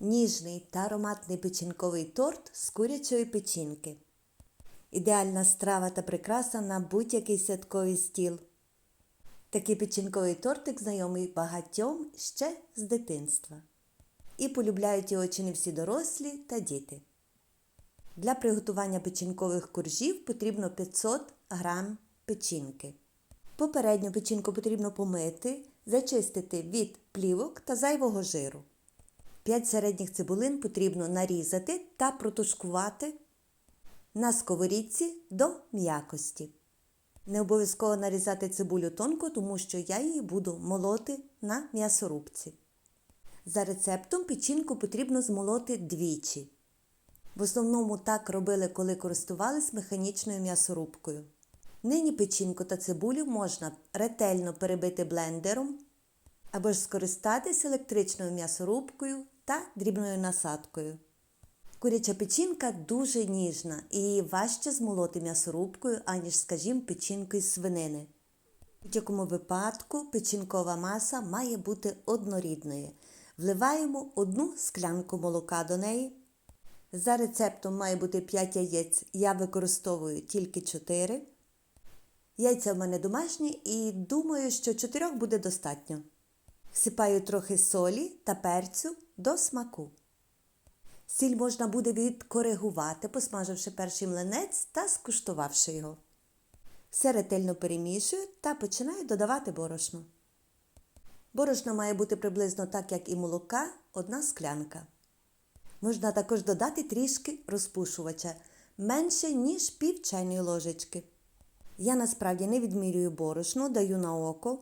ніжний та ароматний печінковий торт з курячої печінки. Ідеальна страва та прикраса на будь-який святковий стіл. Такий печінковий тортик знайомий багатьом ще з дитинства. І полюбляють його чи не всі дорослі та діти. Для приготування печінкових коржів потрібно 500 г печінки. Попередню печінку потрібно помити, зачистити від плівок та зайвого жиру. 5 середніх цибулин потрібно нарізати та протушкувати на сковорідці до м'якості. Не обов'язково нарізати цибулю тонко, тому що я її буду молоти на м'ясорубці. За рецептом печінку потрібно змолоти двічі. В основному так робили, коли користувались механічною м'ясорубкою. Нині печінку та цибулю можна ретельно перебити блендером або ж скористатись електричною м'ясорубкою та дрібною насадкою. Куряча печінка дуже ніжна і її важче змолоти м'ясорубкою, аніж, скажімо, печінкою свинини. В будь-якому випадку печінкова маса має бути однорідною. Вливаємо одну склянку молока до неї. За рецептом має бути 5 яєць, я використовую тільки 4. Яйця в мене домашні і думаю, що 4 буде достатньо. Всипаю трохи солі та перцю до смаку. Сіль можна буде відкоригувати, посмаживши перший млинець та скуштувавши його. Все ретельно перемішую та починаю додавати борошно. Борошно має бути приблизно так, як і молока, одна склянка. Можна також додати трішки розпушувача менше, ніж пів чайної ложечки. Я насправді не відмірюю борошно, даю на око.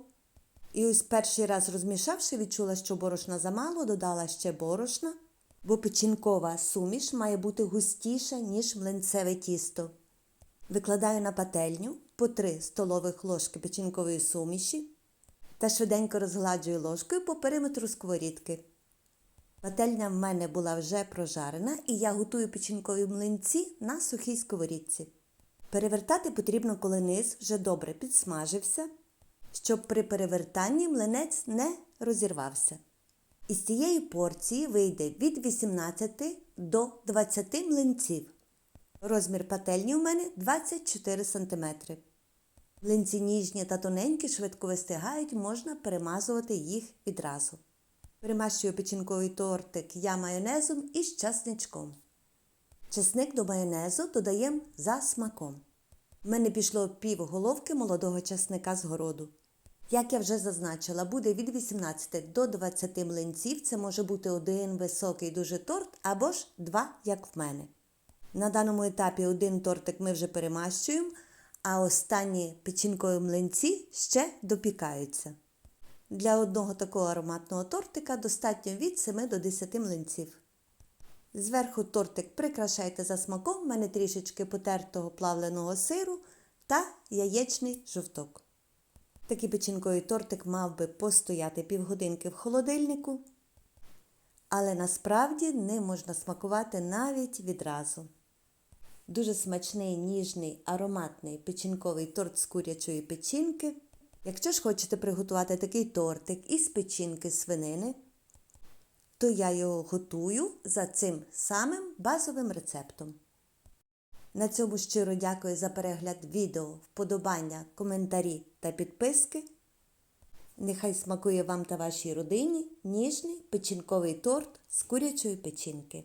І ось перший раз розмішавши, відчула, що борошна замало, додала ще борошна, бо печінкова суміш має бути густіша, ніж млинцеве тісто. Викладаю на пательню по 3 столових ложки печінкової суміші та швиденько розгладжую ложкою по периметру сковорідки. Пательня в мене була вже прожарена і я готую печінкові млинці на сухій сковорідці. Перевертати потрібно, коли низ вже добре підсмажився, щоб при перевертанні млинець не розірвався. Із цієї порції вийде від 18 до 20 млинців. Розмір пательні у мене 24 см. Млинці ніжні та тоненькі, швидко вистигають, можна перемазувати їх відразу. Перемащую печінковий тортик я майонезом із часничком. Чесник до майонезу додаємо за смаком. У мене пішло пів головки молодого чесника з городу. Як я вже зазначила, буде від 18 до 20 млинців. Це може бути один високий дуже торт або ж два, як в мене. На даному етапі один тортик ми вже перемащуємо, а останні печінкові млинці ще допікаються. Для одного такого ароматного тортика достатньо від 7 до 10 млинців. Зверху тортик прикрашайте за смаком, в мене трішечки потертого плавленого сиру та яєчний жовток. Такий печінковий тортик мав би постояти півгодинки в холодильнику, але насправді не можна смакувати навіть відразу. Дуже смачний, ніжний, ароматний печінковий торт з курячої печінки. Якщо ж хочете приготувати такий тортик із печінки свинини, то я його готую за цим самим базовим рецептом. На цьому щиро дякую за перегляд відео, вподобання, коментарі та підписки. Нехай смакує вам та вашій родині ніжний печінковий торт з курячої печінки.